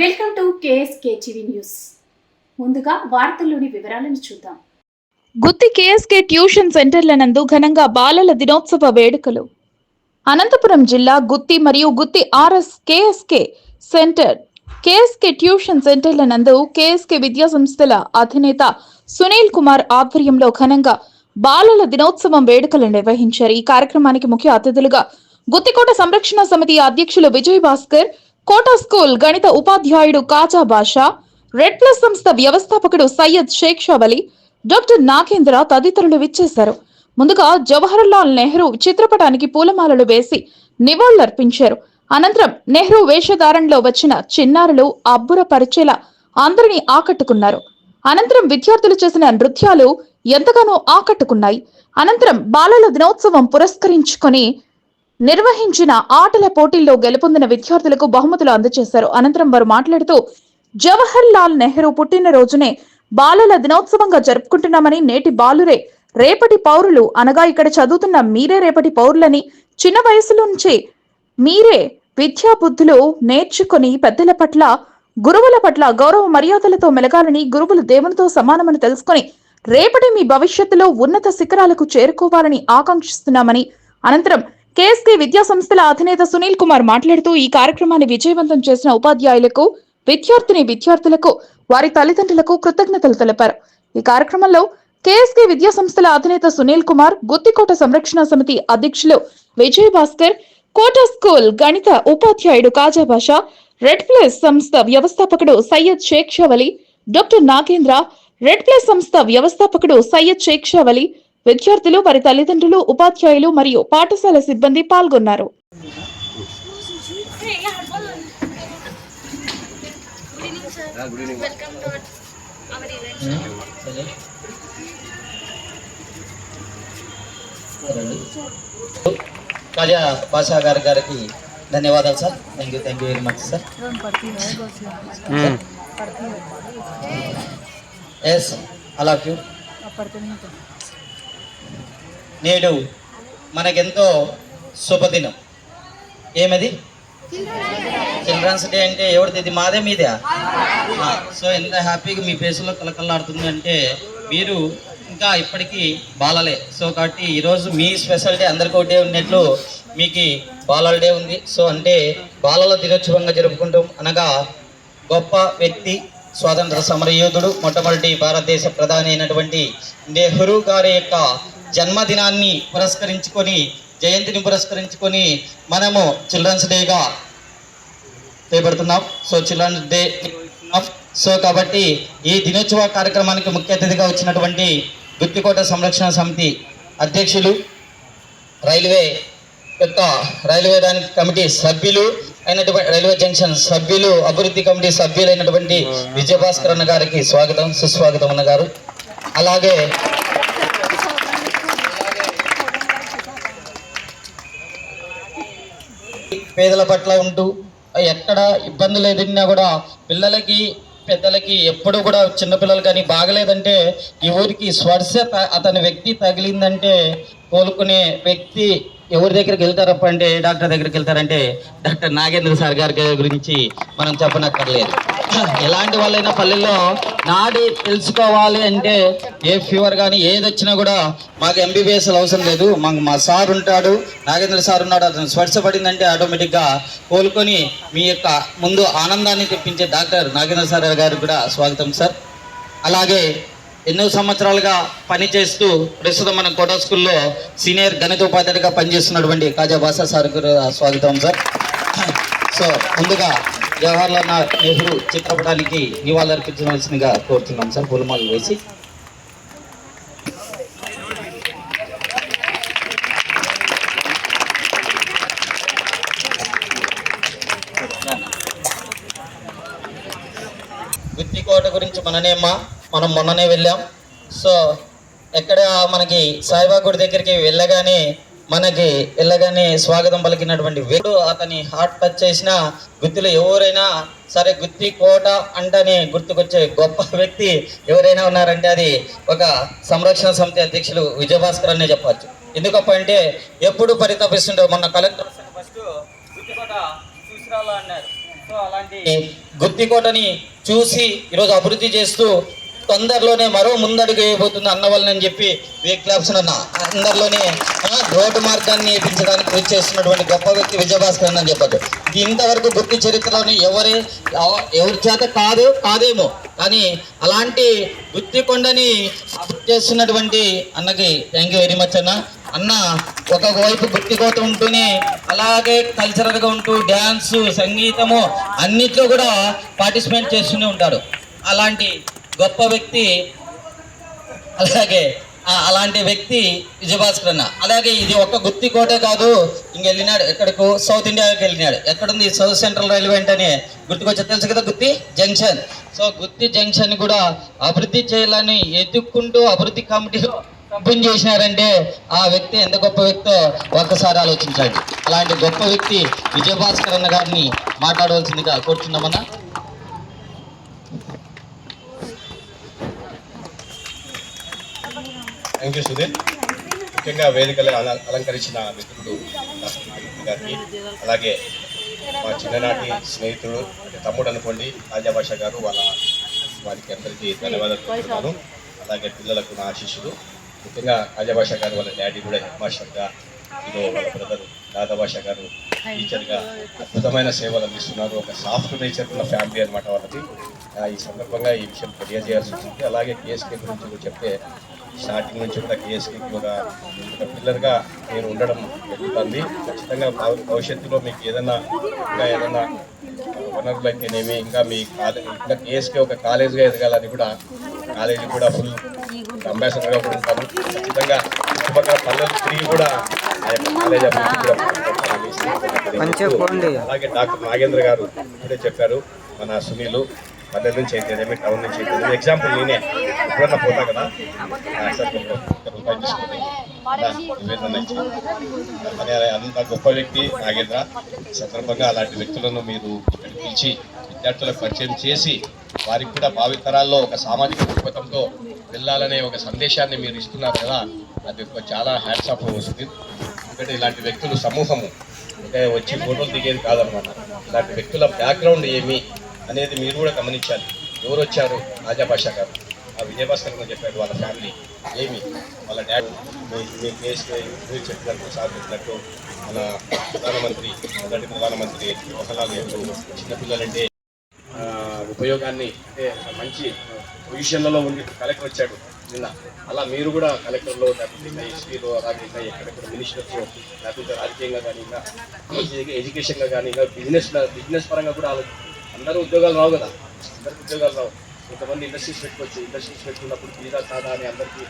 Welcome to KSK TV news. ముందుగా వార్తల్లోని వివరాలను చూద్దాం. గుత్తి కేఎస్కే ట్యూషన్ సెంటర్ల నందు ఘనంగా బాలల దినోత్సవ వేడుకలు. అనంతపురం జిల్లా గుత్తి మరియు Gutti RS KSK center KSK tuition సెంటర్ల నందు కేఎస్కే విద్యా సంస్థల అధినేత సునీల్ కుమార్ ఆధ్వర్యంలో ఘనంగా బాలల దినోత్సవం వేడుకలు నిర్వహించారు. ఈ కార్యక్రమానికి ముఖ్య అతిథులుగా గుత్తికోట సంరక్షణ సమితి అధ్యక్షులు విజయ్ భాస్కర్ కోటా స్కూల్ గణిత ఉపాధ్యాయుడు కాజా బాషా రెడ్ ప్లస్ సంస్థ వ్యవస్థాపకుడు సయ్యద్ షేక్ షావలి డాక్టర్ నాగేంద్ర తదితరులు విచ్చేశారు. ముందుగా జవహర్లాల్ నెహ్రూ చిత్రపటానికి పూలమాలలు వేసి నివాళులర్పించారు. అనంతరం నెహ్రూ వేషధారణలో వచ్చిన చిన్నారులు అబ్బురపరిచేలా అందరినీ ఆకట్టుకున్నారు. అనంతరం విద్యార్థులు చేసిన నృత్యాలు ఎంతగానో ఆకట్టుకున్నాయి. అనంతరం బాలల దినోత్సవం పురస్కరించుకొని నిర్వహించిన ఆటల పోటీల్లో గెలుపొందిన విద్యార్థులకు బహుమతులు అందజేశారు. అనంతరం వారు మాట్లాడుతూ జవహర్ లాల్ నెహ్రూ పుట్టినరోజునే బాలల దినోత్సవంగా జరుపుకుంటున్నామని నేటి బాలురే రేపటి పౌరులు అనగా ఇక్కడ చదువుతున్న మీరే రేపటి పౌరులని చిన్న వయసు నుంచే మీరే విద్యా బుద్ధులు నేర్చుకొని పెద్దల పట్ల గురువుల పట్ల గౌరవ మర్యాదలతో మెలగాలని గురువులు దేవునితో సమానమని తెలుసుకొని రేపటి మీ భవిష్యత్తులో ఉన్నత శిఖరాలకు చేరుకోవాలని ఆకాంక్షిస్తున్నామని అనంతరం కేఎస్కే విద్యా సంస్థల అధినేత సునీల్ కుమార్ మాట్లాడుతూ ఈ కార్యక్రమాన్ని విజయవంతం చేసిన ఉపాధ్యాయులకు విద్యార్థిని విద్యార్థులకు వారి తల్లిదండ్రులకు కృతజ్ఞతలు తెలిపారు. ఈ కార్యక్రమంలో కేఎస్కే విద్యా సంస్థల అధినేత సునీల్ కుమార్ గుత్తికోట సంరక్షణ సమితి అధ్యక్షులు విజయ్ భాస్కర్ కోట స్కూల్ గణిత ఉపాధ్యాయుడు కాజా భాషా రెడ్ ప్లస్ సంస్థ వ్యవస్థాపకుడు Syed Sheikh Shavali doctor Nagendra red plus సంస్థ వ్యవస్థాపకుడు సయ్యద్ షేక్ షవలి విద్యార్థులు వారి తల్లిదండ్రులు ఉపాధ్యాయులు మరియు పాఠశాల సిబ్బంది పాల్గొన్నారు. బాషా గారి గారికి ధన్యవాదాలు sir. Thank you thank you very much sir yes అలా యూ నేడు మనకెంతో శుభదినం. ఏమది? చిల్డ్రన్స్ డే అంటే ఎవరిది? ఇది మాదే మీదే? సో ఎంత హ్యాపీగా మీ ఫేస్లో కలకల్లాడుతుంది అంటే మీరు ఇంకా ఇప్పటికీ బాలలే. సో కాబట్టి ఈరోజు మీ స్పెషల్ డే అందరికీ ఒకటే ఉన్నట్లు మీకు బాలల డే ఉంది. సో అంటే బాలల దినోత్సవంగా జరుపుకుంటాం. అనగా గొప్ప వ్యక్తి స్వాతంత్ర సమరయోధుడు మొట్టమొదటి భారతదేశ ప్రధాని అయినటువంటి నెహ్రూ గారి యొక్క జన్మదినాన్ని పురస్కరించుకొని జయంతిని పురస్కరించుకొని మనము చిల్డ్రన్స్ డేగా చేపడుతున్నాం. సో చిల్డ్రన్స్ డే సో కాబట్టి ఈ దినోత్సవ కార్యక్రమానికి ముఖ్య అతిథిగా వచ్చినటువంటి గుత్తికోట సంరక్షణ సమితి అధ్యక్షులు రైల్వే యొక్క రైల్వే దాని కమిటీ సభ్యులు అయినటువంటి రైల్వే జంక్షన్ సభ్యులు అభివృద్ధి కమిటీ సభ్యులైనటువంటి విజయభాస్కర్ అన్న గారికి స్వాగతం సుస్వాగతం అన్న గారు. అలాగే పేదల పట్ల ఉంటూ ఎక్కడ ఇబ్బందులు ఎదిరినా కూడా పిల్లలకి పెద్దలకి ఎప్పుడు కూడా చిన్నపిల్లలు కానీ బాగలేదంటే ఈ ఊరికి స్పర్శ త- అతని వ్యక్తి తగిలిందంటే కోలుకునే వ్యక్తి ఎవరి దగ్గరికి వెళ్తారప్ప అంటే ఏ డాక్టర్ దగ్గరికి వెళ్తారంటే డాక్టర్ నాగేంద్ర సార్ గారి గురించి మనం చెప్పనక్కర్లేదు. ఎలాంటి వాళ్ళైనా పల్లెల్లో నాడి తెలుసుకోవాలి అంటే ఏ ఫీవర్ కానీ ఏది వచ్చినా కూడా మాకు ఎంబీబీఎస్ అవసరం లేదు. మాకు మా సార్ ఉంటాడు నాగేంద్ర సార్ ఉన్నాడు అతను స్పర్శపడిందంటే ఆటోమేటిక్గా కోలుకొని మీ యొక్క ముందు ఆనందాన్ని తెప్పించే డాక్టర్ నాగేంద్ర సార్ గారికి కూడా స్వాగతం సార్. అలాగే ఎన్నో సంవత్సరాలుగా పనిచేస్తూ ప్రస్తుతం మన కోటా స్కూల్లో సీనియర్ గణిత ఉపాధ్యాయుడిగా పనిచేస్తున్నటువంటి కాజా బాసా సార్ స్వాగతం సార్. సో ముందుగా జవహర్లాల్ నెహ్రూ చిత్రపటానికి నివాళులర్పించవలసిందిగా కోరుతున్నాం సార్. పూలమాలు వేసి. గుత్తికోట గురించి మననేమ్మా. మనం మొన్ననే వెళ్ళాం. సో ఎక్కడ మనకి సాయిబా గుడి దగ్గరికి వెళ్ళగానే మనకి వెళ్ళగానే స్వాగతం పలికినటువంటి వేడు అతని హార్ట్ టచ్ చేసిన గుత్తిలో ఎవరైనా సరే గుత్తి కోట అంటేనే గుర్తుకొచ్చే గొప్ప వ్యక్తి ఎవరైనా ఉన్నారంటే అది ఒక సంరక్షణ సమితి అధ్యక్షులు విజయభాస్కర్ అనే చెప్పచ్చు ఎందుకప్ప అంటే ఎప్పుడు పరితపిస్తుంటారు? మొన్న కలెక్టర్ ఫస్ట్ గుత్తికోట చూసిరాలా అన్నారు. సో అలాంటి గుత్తికోటని చూసి ఈరోజు అభివృద్ధి చేస్తూ తొందరలోనే మరో ముందడుగు వేయబోతుంది అన్న చెప్పి విక్లాప్సన్ అన్న అందరిలోనే రోడ్డు మార్గాన్ని వేయించడానికి కృషి చేస్తున్నటువంటి గొప్ప వ్యక్తి విజయభాస్కర్ అన్న అని చెప్పదు ఇది ఇంతవరకు గుర్తి చరిత్రలోని ఎవరి ఎవరి చేత కాదు కాదేమో. కానీ అలాంటి గుత్తి కొండని అభివృద్ధి చేస్తున్నటువంటి అన్నకి థ్యాంక్ యూ వెరీ మచ్ అన్న. అన్న ఒక వైపు గుర్తికోత ఉంటూనే అలాగే కల్చరల్గా ఉంటూ డ్యాన్సు సంగీతము అన్నిట్లో కూడా పార్టిసిపేట్ చేస్తూనే ఉంటాడు. అలాంటి గొప్ప వ్యక్తి అలాగే అలాంటి వ్యక్తి విజయభాస్కర్ అన్న. అలాగే ఇది ఒక గుత్తి కోటే కాదు ఇంక వెళ్ళినాడు సౌత్ ఇండియాకి వెళ్ళినాడు. ఎక్కడుంది? సౌత్ సెంట్రల్ రైల్వే అంటే గుర్తుకొచ్చా తెలుసు కదా Gutti? Junction. So Gutti junction కూడా అభివృద్ధి చేయాలని ఎదుక్కుంటూ అభివృద్ధి కమిటీలో కంపెనీ చేసినారంటే ఆ వ్యక్తి ఎంత గొప్ప వ్యక్తో ఒక్కసారి ఆలోచించండి. అలాంటి గొప్ప వ్యక్తి విజయభాస్కర్ అన్న గారిని మాట్లాడవలసిందిగా కోరుతున్నామన్నా థ్యాంక్ యూ సుధీర్. ముఖ్యంగా వేదికలు అలంకరించిన మిత్రుడు గారికి అలాగే మా చిన్ననాటి స్నేహితుడు అంటే తమ్ముడు అనుకోండి రాజాభాష గారు వాళ్ళ వారికి అందరికీ ధన్యవాదాలు చెప్తున్నాను అలాగే పిల్లలకు నా ఆశీస్సులు. ముఖ్యంగా రాజాభాష గారు వాళ్ళ డాడీ కూడా హెడ్ మాస్టర్గా ఇదో వాళ్ళ బ్రదర్ రాధాభాష గారు టీచర్గా అద్భుతమైన సేవలు అందిస్తున్నారు. ఒక సాఫ్ట్ నేచర్ ఉన్న ఫ్యామిలీ అనమాట వాళ్ళది. ఈ సందర్భంగా ఈ విషయం తెలియజేయాల్సి వచ్చింది. అలాగే కేఎస్కే గురించి కూడా చెప్తే స్టార్టింగ్ నుంచి కూడా కేఎస్కేకి ఒక ఒక పిల్లర్గా నేను ఉండడం జరుగుతుంది. ఖచ్చితంగా భవ- భవిష్యత్తులో మీకు ఏదైనా ఇంకా ఏదైనా వనరులైతేనేమి ఇంకా మీ కాలేజ్ ఇంకా కేఎస్కే ఒక కాలేజ్గా ఎదగాలని కూడా కాలేజీ కూడా ఫుల్ అంబాసిడర్గా కూడా ఉంటాను ఖచ్చితంగా చుట్టుపక్కల పల్లెలు తిరిగి కూడా కాలేజ్ అభివృద్ధి అలాగే డాక్టర్ నాగేంద్ర గారు ఇప్పుడే చెప్పారు మన సునీలు పల్లెల నుంచి అయితేనేమి టౌన్ నుంచి అయితే ఎగ్జాంపుల్ నేనే. ఎప్పుడన్నా పోతా కదా? అనే అంత గొప్ప వ్యక్తి నాగేంద్ర. సందర్భంగా అలాంటి వ్యక్తులను మీరు పిలిచి విద్యార్థులకు పరిచయం చేసి వారికి కూడా భావితరాల్లో ఒక సామాజిక దృక్పథంతో వెళ్ళాలనే ఒక సందేశాన్ని మీరు ఇస్తున్నారు కదా అది ఒక చాలా హ్యాట్సాప్ ఆఫ్ ఎందుకంటే ఇలాంటి వ్యక్తులు సమూహము. అంటే వచ్చి ఫోటోలు దిగేది కాదనమాట. ఇలాంటి వ్యక్తుల బ్యాక్గ్రౌండ్ ఏమి? అనేది మీరు కూడా గమనించాలి. ఎవరు వచ్చారు రాజాభాష గారు. ఆ విజయభాస్కర్ గారు చెప్పారు వాళ్ళ ఫ్యామిలీ. ఏమి? వాళ్ళ డాడ్. మీ మీ కేసు మీరు చెప్పినట్టు సార్ చెప్పినట్టు మన ప్రధానమంత్రి మొదటి ప్రధానమంత్రి జవహర్లాల్ నెహ్రూ చిన్నపిల్లలంటే ఉపయోగాన్ని అంటే మంచి పొజిషన్లలో ఉండి కలెక్టర్ వచ్చాడు నిన్న. అలా మీరు కూడా కలెక్టర్లో లేకపోతే ఇంకా ఎస్పీలో అలాగే ఇంకా ఎక్కడెక్కడ మినిస్టర్స్ లేకపోతే రాజకీయంగా కానీ ఇంకా ఎడ్యుకేషన్గా కానీ ఇంకా బిజినెస్ బిజినెస్ పరంగా కూడా ఆలోచించారు అందరూ ఉద్యోగాలు రావు కదా. అందరికి ఉద్యోగాలు రావు. కొంతమంది ఇండస్ట్రీస్ పెట్టుకోవచ్చు. ఇండస్ట్రీస్ పెట్టుకున్నప్పుడు తీరా సాదా అని అందరికీ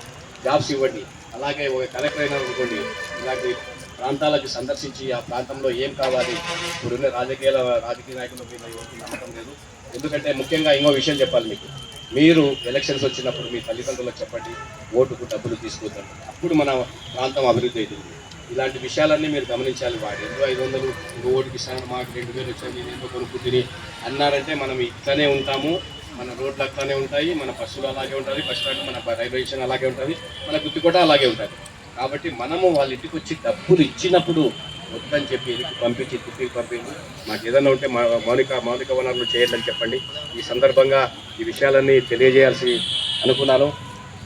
జాబ్స్ ఇవ్వండి. అలాగే ఒక కలెక్టర్ అయినా అనుకోండి ఇలాంటి ప్రాంతాలకు సందర్శించి ఆ ప్రాంతంలో ఏం కావాలి? ఇప్పుడున్న రాజకీయాల రాజకీయ నాయకుల మీద ఎవరికి నమ్మకం లేదు. ఎందుకంటే ముఖ్యంగా ఇంకో విషయం చెప్పాలి మీకు. మీరు ఎలక్షన్స్ వచ్చినప్పుడు మీ తల్లిదండ్రులకు చెప్పండి ఓటుకు డబ్బులు తీసుకుంటారు అప్పుడు మన ప్రాంతం అభివృద్ధి అవుతుంది. ఇలాంటి విషయాలన్నీ మీరు గమనించాలి. వాడు ఎందుకు ఐదు వందలు ఇంకో ఓటుకి ఇస్తాను మాకు రెండు వేలు వచ్చాయి నేను ఎందుకు కొనుక్కుంటుని అన్నారంటే మనం ఇట్లానే ఉంటాము. మన రోడ్లు అట్లానే ఉంటాయి మన బస్సులు అలాగే ఉంటుంది బస్ స్టాండ్ మన రైల్వే స్టేషన్ అలాగే ఉంటుంది మన గుత్తి కూడా అలాగే ఉంటుంది కాబట్టి మనము వాళ్ళ ఇంటికి వచ్చి డబ్బులు ఇచ్చినప్పుడు వద్దని చెప్పి ఇంటికి పంపించి తిప్పి పంపించి? మాకు ఏదైనా ఉంటే మా మౌలిక మౌలిక వనరులు చేయాలని చెప్పండి. ఈ సందర్భంగా ఈ విషయాలన్నీ తెలియజేయాల్సి అనుకున్నాను.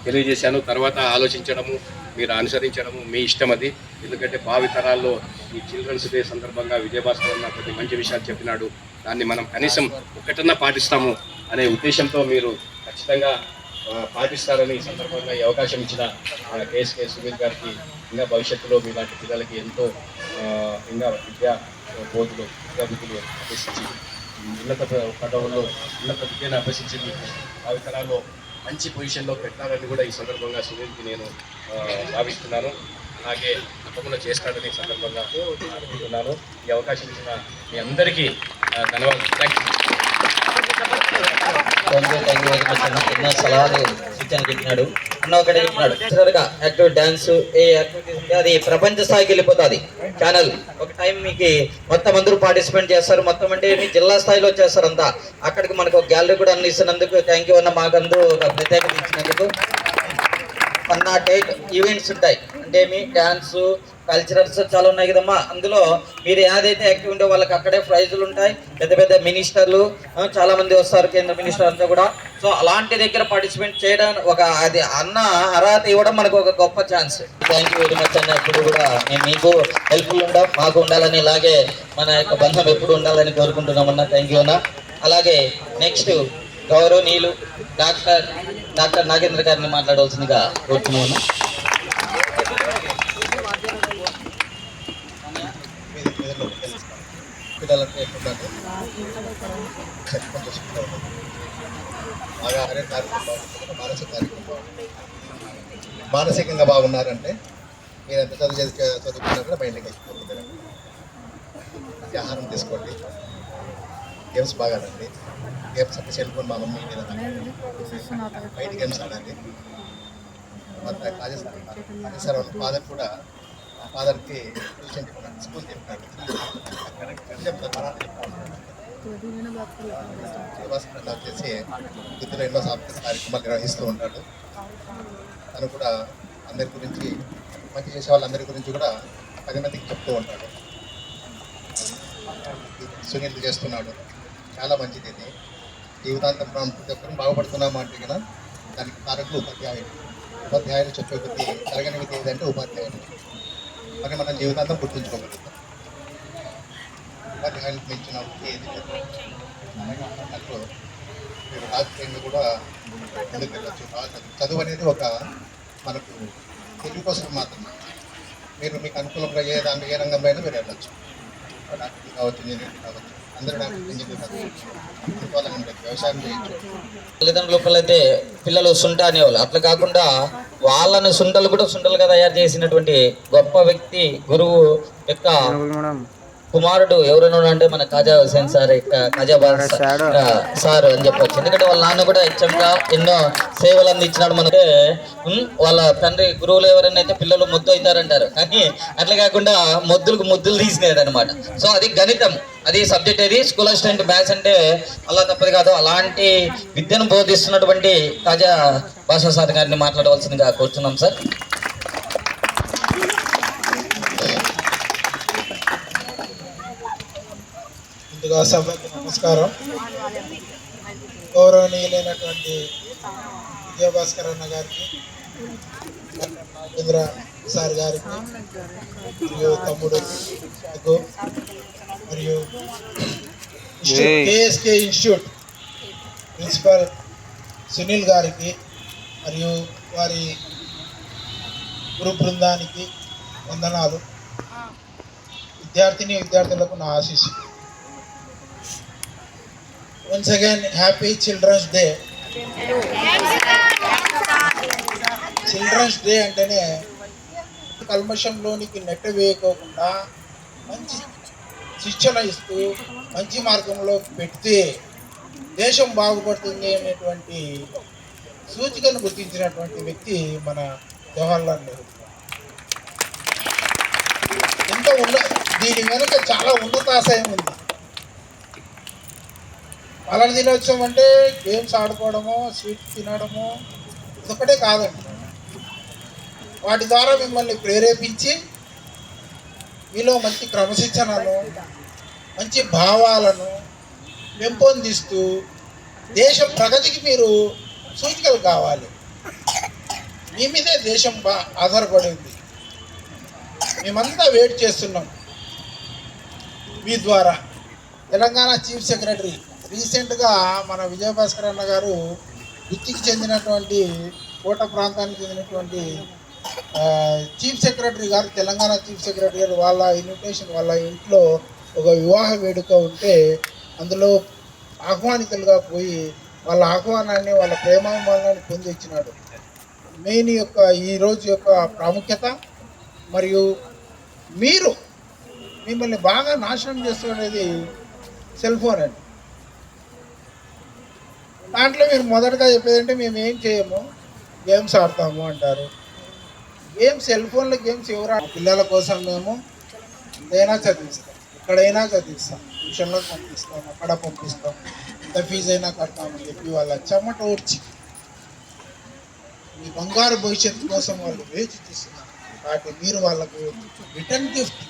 తెలియజేశాను. తర్వాత ఆలోచించడము మీరు అనుసరించడము మీ ఇష్టం అది. ఎందుకంటే భావితరాల్లో ఈ చిల్డ్రన్స్ డే సందర్భంగా విజయభాస్కర్ అన్న కొన్ని మంచి విషయాలు చెప్పినాడు. దాన్ని మనం కనీసం ఒకటన్నా పాటిస్తాము అనే ఉద్దేశంతో మీరు ఖచ్చితంగా పాటిస్తారని ఈ సందర్భంగా ఈ అవకాశం ఇచ్చిన మన కేఎస్కే సునీల్ గారికి ఇంకా భవిష్యత్తులో మీలాంటి పిల్లలకి ఎంతో ఇంకా విద్యా బోధులు విద్యాబుద్ధులు అభ్యసించి ఉన్నత పదవుల్లో ఉన్నత విద్యను అభ్యసించి మీకు భావితరాల్లో మంచి పొజిషన్లో పెట్టాలని కూడా ఈ సందర్భంగా సునీల్కి నేను భావిస్తున్నాను. అలాగే తప్పకుండా చేస్తాడని సందర్భంగా అనుకుంటున్నాను. ఈ అవకాశం ఇచ్చిన మీ అందరికీ ధన్యవాదాలు. థ్యాంక్ ఎన్నో సలహాలు సూచన చెప్పినాడు. అన్న ఒకటి చెప్పినాడు. యాక్టివ్ డాన్స్ ఏ యాక్టివిటీస్ ఉంటే అది ప్రపంచ స్థాయికి వెళ్ళిపోతుంది. ఛానల్. ఒక టైం మీకు మొత్తం అందరూ పార్టిసిపేట్ చేస్తారు. మొత్తం అంటే మీ జిల్లా స్థాయిలో వచ్చేస్తారు అంతా అక్కడికి మనకు ఒక గ్యాలరీ కూడా అందిస్తున్నందుకు థ్యాంక్ యూ అన్న మాకందరూ ఒక ప్రత్యేకత ఇచ్చినందుకు. వన్ నాట్ ఎయిట్ ఈవెంట్స్ ఉంటాయి. అంటే మీ డ్యాన్సు కల్చరల్స్ చాలా ఉన్నాయి కదమ్మా. అందులో మీరు ఏదైతే యాక్టివ్ ఉంటే వాళ్ళకి అక్కడే ప్రైజులు ఉంటాయి. పెద్ద పెద్ద మినిస్టర్లు చాలా మంది వస్తారు కేంద్ర మినిస్టర్ అంతా కూడా. సో అలాంటి దగ్గర పార్టిసిపేట్ చేయడానికి ఒక అది అన్న అర్హత ఇవ్వడం మనకు ఒక గొప్ప chance thank you very much అన్న. ఎప్పుడు కూడా మేము మీకు హెల్ప్ఫుల్ ఉంటాం మాకు ఉండాలని ఇలాగే మన యొక్క బంధం ఎప్పుడు ఉండాలని కోరుకుంటున్నామన్నా థ్యాంక్ యూ అన్న. అలాగే నెక్స్ట్ గౌరవనీయులు డాక్టర్ డాక్టర్ నాగేంద్ర గారిని మాట్లాడవలసిందిగా కోరుతున్నాను. పిల్లలంటే ఎట్లుండాలి? కొంచెం స్ట్రిక్ట్గా ఉంటుంది బాగా ఆరోగ్య కార్యక్రమం బాగుంటుంది మానసిక కార్యక్రమం బాగుంటుంది మానసికంగా బాగున్నారంటే మీరు ఎంత చదువు చదివి చదువుకున్నా కూడా మైండ్కి ఎక్కిపోతుంది మంచి ఆహారం తీసుకోండి. గేమ్స్ బాగా ఆడండి. గేమ్స్ అంటే సెల్ ఫోన్ మా మమ్మీ మీద బయట గేమ్స్ ఆడాలి. తర్వాత కాజేశ్వరం. సార్ ఫాదర్ కూడా ఫాదర్కి ట్యూషన్ స్కూల్ చెప్తాను చెప్తారు మా నాన్న వచ్చేసి గుర్తులో ఎన్నో సాంస్కృతిక కార్యక్రమాలు నిర్వహిస్తూ ఉంటాడు. తను కూడా అందరి గురించి మంచి చేసే వాళ్ళందరి గురించి కూడా పది మందికి చెప్తూ ఉంటాడు. సునీల్ చేస్తున్నాడు. చాలా మంచిది ఇది. జీవితాంతం మనం ప్రతి ఒక్కరు బాగుపడుతున్నాము అంటే కదా దానికి కారకులు ఉపాధ్యాయులు. ఉపాధ్యాయులు చెప్పే కొద్ది తరగని ఏదంటే ఉపాధ్యాయులు. మరి మనం జీవితాంతం గుర్తుంచుకోగలుగుతాం. ఉపాధ్యాయులకు మించిన ఏది లేదు అన్నట్లు మీరు రాజకీయంగా కూడా ముందుకు వెళ్ళొచ్చు చదువు అనేది ఒక మనకు తెలుగు కోసం మాత్రమే. మీరు మీకు అనుకూలంగా ఏ దాని ఏ రంగంలో అయినా మీరు వెళ్ళొచ్చు. డాక్టర్ కావచ్చు ఇంజనీరింగ్ కావచ్చు. అందరూ డాక్టర్ వ్యవసాయం తల్లిదండ్రుల పిల్లలైతే పిల్లలు సుంట అనేవాళ్ళు. అట్లా కాకుండా వాళ్ళని సుంటలు కూడా సుంటలుగా తయారు చేసినటువంటి గొప్ప వ్యక్తి గురువు యొక్క కుమారుడు ఎవరైనా అంటే మన కాజా హుసేన్ సార్ కాజా ఆ, సార్ అని చెప్పొచ్చు. ఎందుకంటే వాళ్ళ నాన్న కూడా హెచ్ఎంగా ఎన్నో సేవలు అందించినాడు మనకి. వాళ్ళ తండ్రి గురువులు ఎవరైనా అయితే పిల్లలు ముద్దు అవుతారంటారు. కానీ అట్లా కాకుండా ముద్దులకు ముద్దులు తీసినాడు అనమాట సో అది గణితం. అది సబ్జెక్ట్ అది స్కూల్ అసిస్టెంట్ మ్యాథ్స్ అంటే అలా తప్పదు కాదు. అలాంటి విద్యను బోధిస్తున్నటువంటి కాజా భాషా సార్ గారిని మాట్లాడవలసిందిగా కోరుతున్నాం సార్. ముందుగా సభకు నమస్కారం. గౌరవనీయులైనటువంటి విజయభాస్కర్ అన్న గారికి నాగేంద్ర సార్ గారికి మరియు తమ్ముడు మరియు కేఎస్కే ఇన్స్టిట్యూట్ ప్రిన్సిపల్ సునీల్ గారికి మరియు వారి గురు బృందానికి వందనాలు. విద్యార్థిని విద్యార్థులకు నా ఆశీస్సులు. Once again happy children's day children's day అంటేనే కల్మషంలోనికి నెట్ట వేయకోకుండా మంచి శిక్షణ ఇస్తూ మంచి మార్గంలో పెడితే దేశం బాగుపడుతుంది అనేటువంటి సూచికను గుర్తించినటువంటి వ్యక్తి మన జవహర్లాల్ నెహ్రూ. ఎంత ఉన్న దీని వెనుక చాలా ఉన్నతాశయం ఉంది. పాలన దినోత్సవం అంటే గేమ్స్ ఆడుకోవడము స్వీట్ తినడము ఇదొకటే కాదండి. వాటి ద్వారా మిమ్మల్ని ప్రేరేపించి మీలో మంచి క్రమశిక్షణను మంచి భావాలను పెంపొందిస్తూ దేశ ప్రగతికి మీరు సూచికలు కావాలి. మీ మీదే దేశం బా ఆధారపడింది. మేమంతా వెయిట్ చేస్తున్నాం. మీ ద్వారా. తెలంగాణ చీఫ్ సెక్రటరీ రీసెంట్గా మన విజయభాస్కర్ అన్న గారు గుత్తికి చెందినటువంటి కోట ప్రాంతానికి చెందినటువంటి చీఫ్ సెక్రటరీ గారు తెలంగాణ చీఫ్ సెక్రటరీ గారు వాళ్ళ ఇన్విటేషన్ వాళ్ళ ఇంట్లో ఒక వివాహ వేడుక ఉంటే అందులో ఆహ్వానితులుగా పోయి వాళ్ళ ఆహ్వానాన్ని వాళ్ళ ప్రేమాభిమానాన్ని పొంది ఇచ్చినాడు మెయిన్ యొక్క ఈ రోజు యొక్క ప్రాముఖ్యత మరియు మీరు మిమ్మల్ని బాగా నాశనం చేస్తున్నది సెల్ ఫోన్ అండి. దాంట్లో మీరు మొదటగా చెప్పేదంటే మేము ఏం చేయము? గేమ్స్ ఆడతాము అంటారు. గేమ్స్ సెల్ ఫోన్లో గేమ్స్ ఎవరు పిల్లల కోసం మేము ఏదైనా చదివిస్తాం. ఎక్కడైనా చదివిస్తాం. ట్యూషన్లో పంపిస్తాం అక్కడ పంపిస్తాం. ఎంత ఫీజు అయినా కడతామని చెప్పి వాళ్ళ చెమట ఓడ్చి మీ బంగారు భవిష్యత్తు కోసం వాళ్ళు వేచి చూస్తున్నారు. కాబట్టి మీరు వాళ్ళకు రిటర్న్ గిఫ్ట్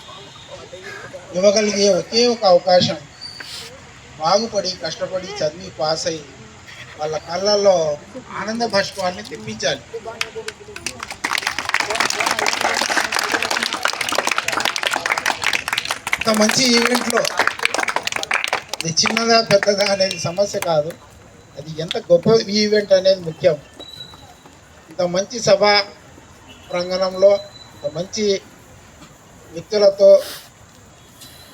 ఇవ్వగలిగే ఒకే ఒక అవకాశం. బాగుపడి కష్టపడి చదివి పాస్ అయ్యి వాళ్ళ కళ్ళల్లో ఆనంద భాష్పాన్ని తెప్పించాలి. ఇంత మంచి ఈవెంట్లో ఇది చిన్నదా పెద్దదా అనేది సమస్య కాదు. అది ఎంత గొప్ప ఈవెంట్ అనేది ముఖ్యం. ఇంత మంచి సభ ప్రాంగణంలో ఇంత మంచి వ్యక్తులతో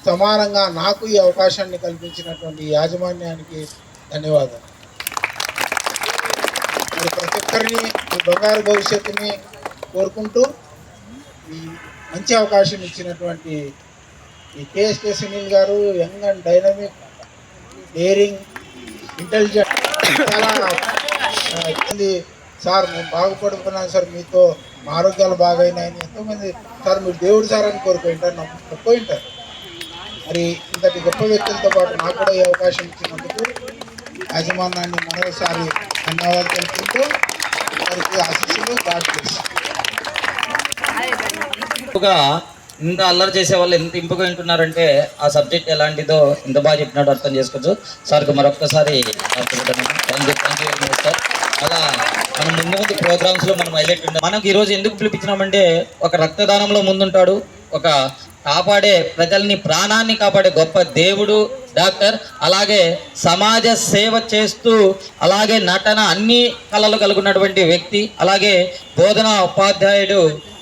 సమానంగా నాకు ఈ అవకాశాన్ని కల్పించినటువంటి యాజమాన్యానికి ధన్యవాదాలు. మరి ప్రతి ఒక్కరిని ఈ బంగారు భవిష్యత్తుని కోరుకుంటూ ఈ మంచి అవకాశం ఇచ్చినటువంటి ఈ కేఎస్కే సునీల్ గారు young and dynamic daring intelligent చాలా సార్ మేము బాగుపడుకున్నాను సార్ మీతో మా ఆరోగ్యాలు బాగైనాయని ఎంతోమంది సార్ మీరు దేవుడు సార్ అని కోరుకుంటారు నాకు కోరుకుంటారు మరి ఇంతటి గొప్ప వ్యక్తులతో పాటు నాకు కూడా ఈ అవకాశం ఇచ్చినందుకు యాజమాన్యాన్ని మరోసారి ధన్యవాదాలు తెలుపుకుంటూ వారికి ఆశీస్సులు ఇంపుగా ఇంత అల్లరి చేసే వాళ్ళు ఎంత ఇంపుగా వింటున్నారంటే ఆ సబ్జెక్ట్ ఎలాంటిదో ఇంత బాగా చెప్పినట్టు అర్థం చేసుకోవచ్చు. సార్కి మరొకసారి thank you thank you very much sir అలా మనం ముందు ముందు ప్రోగ్రామ్స్లో మనం హైలైట్ ఉంటాం మనకి ఈరోజు ఎందుకు పిలిపించినామంటే ఒక రక్తదానంలో ముందుంటాడు ఒక కాపాడే ప్రజల్ని ప్రాణాన్ని కాపాడే గొప్ప దేవుడు డాక్టర్. అలాగే సమాజ సేవ చేస్తూ అలాగే నటన అన్ని కళలు కలుగున్నటువంటి వ్యక్తి అలాగే బోధనా ఉపాధ్యాయుడు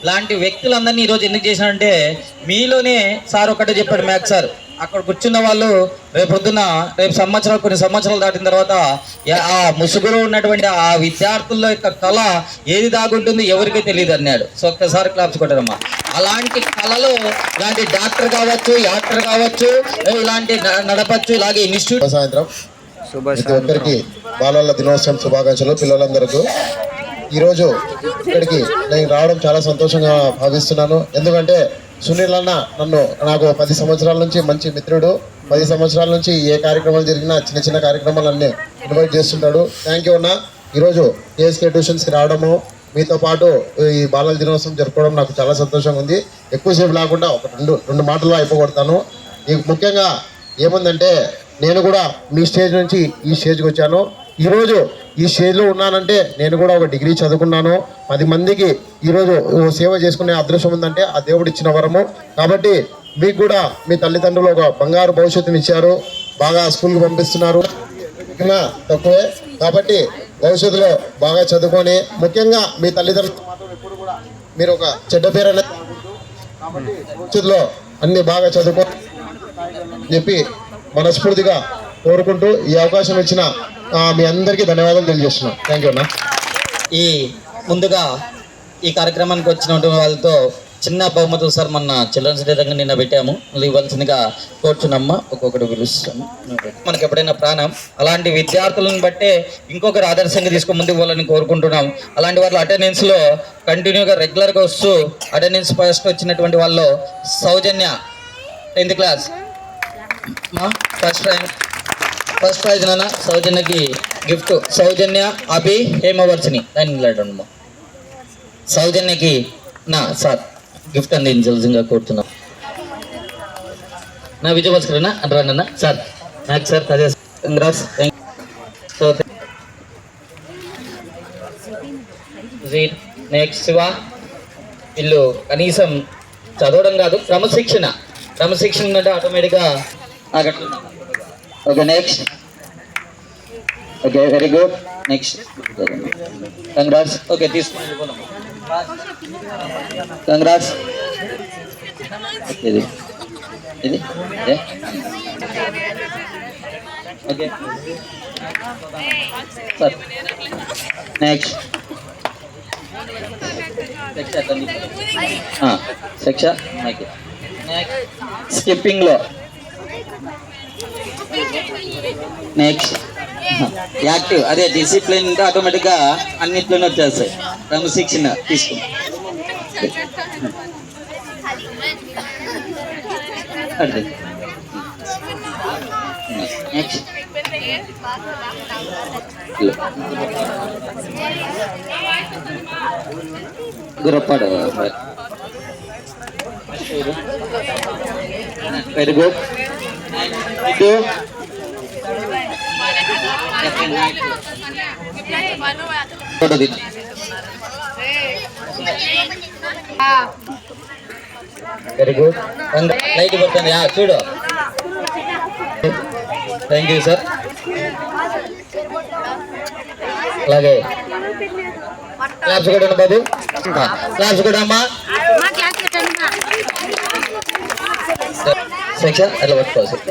లాంటి వ్యక్తులందరినీ ఈరోజు ఎందుకు చేశానంటే మీలోనే సార్ ఒకటే చెప్పాడు మ్యాథ్స్ సార్. అక్కడ కూర్చున్న వాళ్ళు రేపు పొద్దున్న రేపు సంవత్సరాలు కొన్ని సంవత్సరాలు దాటిన తర్వాత ఆ ముసుగులో ఉన్నటువంటి ఆ విద్యార్థుల యొక్క కళ ఏది దాగుంటుంది ఎవరికీ తెలియదు అన్నాడు. సో ఒక్కసారి క్లాప్స్ కొట్టారమ్మా. అలాంటి కళలు ఇలాంటి డాక్టర్ కావచ్చు యాక్టర్ కావచ్చు ఇలాంటి న- నడపచ్చు ఇలాగే ఇన్స్టిట్యూట్ సాయంత్రం. ప్రతి ఒక్కరికి బాలల దినోత్సవం శుభాకాంక్షలు. పిల్లలందరికీ ఈరోజు ఇక్కడికి నేను రావడం చాలా సంతోషంగా భావిస్తున్నాను. ఎందుకంటే సునీల్ అన్న నన్ను నాకు పది సంవత్సరాల నుంచి మంచి మిత్రుడు పది సంవత్సరాల నుంచి ఏ కార్యక్రమాలు జరిగినా చిన్న చిన్న కార్యక్రమాలన్నీ ఇన్వైట్ చేస్తుంటాడు. థ్యాంక్ యూ అన్న. ఈరోజు ఏఎస్కే ట్యూషన్స్కి రావడము మీతో పాటు ఈ బాలల దినోత్సవం జరుపుకోవడం నాకు చాలా సంతోషంగా ఉంది. ఎక్కువసేపు లేకుండా ఒక రెండు రెండు మాటలు అయిపోగొడతాను. ఈ ముఖ్యంగా ఏముందంటే నేను కూడా మీ స్టేజ్ నుంచి ఈ స్టేజ్కి వచ్చాను. ఈరోజు ఈ స్టేజ్లో ఉన్నానంటే నేను కూడా ఒక డిగ్రీ చదువుకున్నాను. పది మందికి ఈరోజు సేవ చేసుకునే అదృష్టం ఉందంటే ఆ దేవుడు ఇచ్చిన వరము. కాబట్టి మీకు కూడా మీ తల్లిదండ్రులు ఒక బంగారు భవిష్యత్తుని ఇచ్చారు. బాగా స్కూల్కి పంపిస్తున్నారు. తక్కువే. కాబట్టి భవిష్యత్తులో బాగా చదువుకొని ముఖ్యంగా మీ తల్లిదండ్రులు మీరు ఒక చెడ్డ పేరు అనేది భవిష్యత్తులో అన్ని బాగా చదువుకో చెప్పి మనస్ఫూర్తిగా కోరుకుంటూ ఈ అవకాశం ఇచ్చిన మీ అందరికీ ధన్యవాదాలు తెలియజేస్తున్నాను థ్యాంక్ యూ అన్న. ఈ ముందుగా ఈ కార్యక్రమానికి వచ్చినటువంటి వాళ్ళతో చిన్న బహుమతులు సార్ మన చిల్డ్రన్స్ డే దగ్గర నిన్న పెట్టాము. మళ్ళీ ఇవ్వాల్సిందిగా కోరుచున్నమ్మ ఒక్కొక్కటి పిలుస్తాము మనకి ఎప్పుడైనా ప్రాణం. అలాంటి విద్యార్థులను బట్టే ఇంకొకరు ఆదర్శంగా తీసుకుని ముందుకు పోవాలని కోరుకుంటున్నాం. అలాంటి వాళ్ళ అటెండెన్స్లో కంటిన్యూగా రెగ్యులర్గా వస్తూ అటెండెన్స్ ఫస్ట్ వచ్చినటువంటి వాళ్ళు Soujanya tenth class first rank first prize నాన్న సౌజన్యకి గిఫ్ట్. సౌజన్య అభి హేమవర్షిని. దాన్ని సౌజన్యకి నా సార్ గిఫ్ట్ అందించాల్సిందిగా కోరుతున్నాం. నా విజయ భాస్కరనా అంటారా సార్ నాకు సార్ అదే కంగ్రాట్స్ సో నెక్స్ట్ శివ. వీళ్ళు కనీసం చదవడం కాదు క్రమశిక్షణ. క్రమశిక్షణ అంటే ఆటోమేటిక్గా నాకు అట్లా okay next okay very good next congrats okay తీసుకోండి కంగ్రాట్స్ ఇది ఇది ఇదే ఓకే సార్ నెక్స్ట్ శిక్ష నెక్స్ట్ స్కిప్పింగ్లో నెక్స్ట్ యాక్టివ్ అదే డిసిప్లిన్ ఉంటే ఆటోమేటిక్గా అన్నిట్లోనే వచ్చేస్తాయి. క్రమశిక్షణ తీసుకో next గురపాడు very good very good light పడుతుంది యా చూడు. థ్యాంక్ యూ సార్ అలాగే. క్లాప్స్ కూడా బాబు. క్లాప్స్ కూడా అమ్మా. సెక్షన్ అట్లా పట్టుకో సార్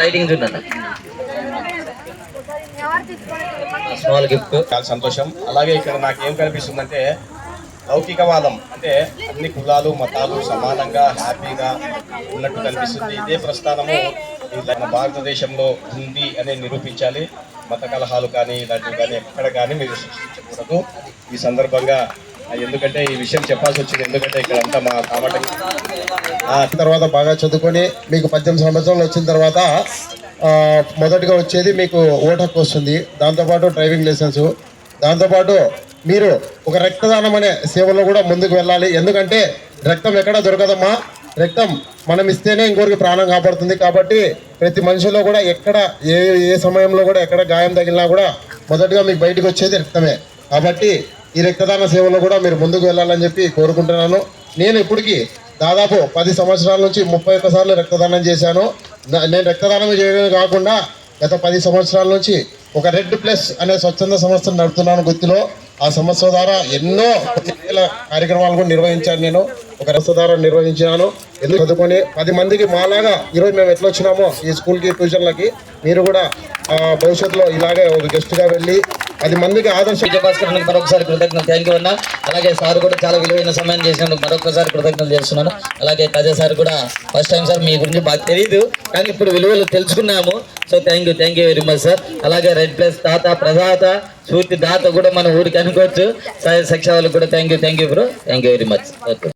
లైటింగ్ చూడండి స్మాల్ గిఫ్ట్. చాలా సంతోషం. అలాగే ఇక్కడ నాకు ఏం కనిపిస్తుందంటే లౌకికవాదం. అంటే అన్ని కులాలు మతాలు సమానంగా హ్యాపీగా ఉన్నట్టు కనిపిస్తుంది. ఇదే ప్రస్థానము మన భారతదేశంలో ఉంది అని నిరూపించాలి. మత కలహాలు కానీ ఇలాంటివి కానీ ఎక్కడ కానీ మీరు సృష్టించకూడదు. ఈ సందర్భంగా ఎందుకంటే ఈ విషయం చెప్పాల్సి వచ్చింది. ఎందుకంటే ఇక్కడ అంతా మా కాబట్టి ఆ తర్వాత బాగా చదువుకొని మీకు పద్దెనిమిది సంవత్సరాలు వచ్చిన తర్వాత మొదటగా మొదటిగా వచ్చేది మీకు ఓటు హక్కు వస్తుంది దాంతోపాటు డ్రైవింగ్ లైసెన్సు. దాంతోపాటు మీరు ఒక రక్తదానం అనే సేవలో కూడా ముందుకు వెళ్ళాలి. ఎందుకంటే రక్తం ఎక్కడ దొరకదమ్మా. రక్తం మనం ఇస్తేనే ఇంకొకరికి ప్రాణం కాపాడుతుంది. కాబట్టి ప్రతి మనిషిలో కూడా ఎక్కడ ఏ ఏ సమయంలో కూడా ఎక్కడ గాయం తగిలినా కూడా మొదటగా మీకు బయటకు వచ్చేది రక్తమే. కాబట్టి ఈ రక్తదాన సేవలో కూడా మీరు ముందుకు వెళ్ళాలని చెప్పి కోరుకుంటున్నాను. నేను ఇప్పటికీ దాదాపు పది సంవత్సరాల నుంచి ముప్పై ఒక్క సార్లు రక్తదానం చేశాను. నేను రక్తదానం చేయడమే కాకుండా గత పది సంవత్సరాల నుంచి ఒక రెడ్ ప్లస్ అనే స్వచ్ఛంద సంస్థను నడుపుతున్నాను గుర్తులో ఆ సంస్థ ద్వారా ఎన్నో వేల కార్యక్రమాలు కూడా నిర్వహించాను నేను. ఒక సంస్థ నిర్వహించినాను. ఎందుకు చదువుకొని పది మందికి మాలాగా ఈరోజు మేము ఎట్లా వచ్చినామో ఈ స్కూల్కి ట్యూషన్లకి మీరు కూడా భవిష్యత్తులో ఇలాగే ఒక గెస్ట్గా వెళ్ళి పది మందికి ఆదర్శ విజయభాస్కర్ అన్నకి మరొకసారి కృతజ్ఞత థ్యాంక్ యూ అన్న. అలాగే సార్ కూడా చాలా విలువైన సమయం చేసినందుకు మరొకసారి కృతజ్ఞతలు చేస్తున్నాను. అలాగే కజా సార్ కూడా ఫస్ట్ టైం సార్ మీ గురించి మాకు తెలియదు కానీ ఇప్పుడు విలువలు తెలుసుకున్నాము. So thank you thank you very much sir అలాగే రెడ్ ప్లస్ తాత ప్రదాత స్ఫూర్తి దాత కూడా మన ఊరికి అనుకోవచ్చు. సాయి శిక్ష వాళ్ళకి కూడా thank you thank you bro thank you very much okay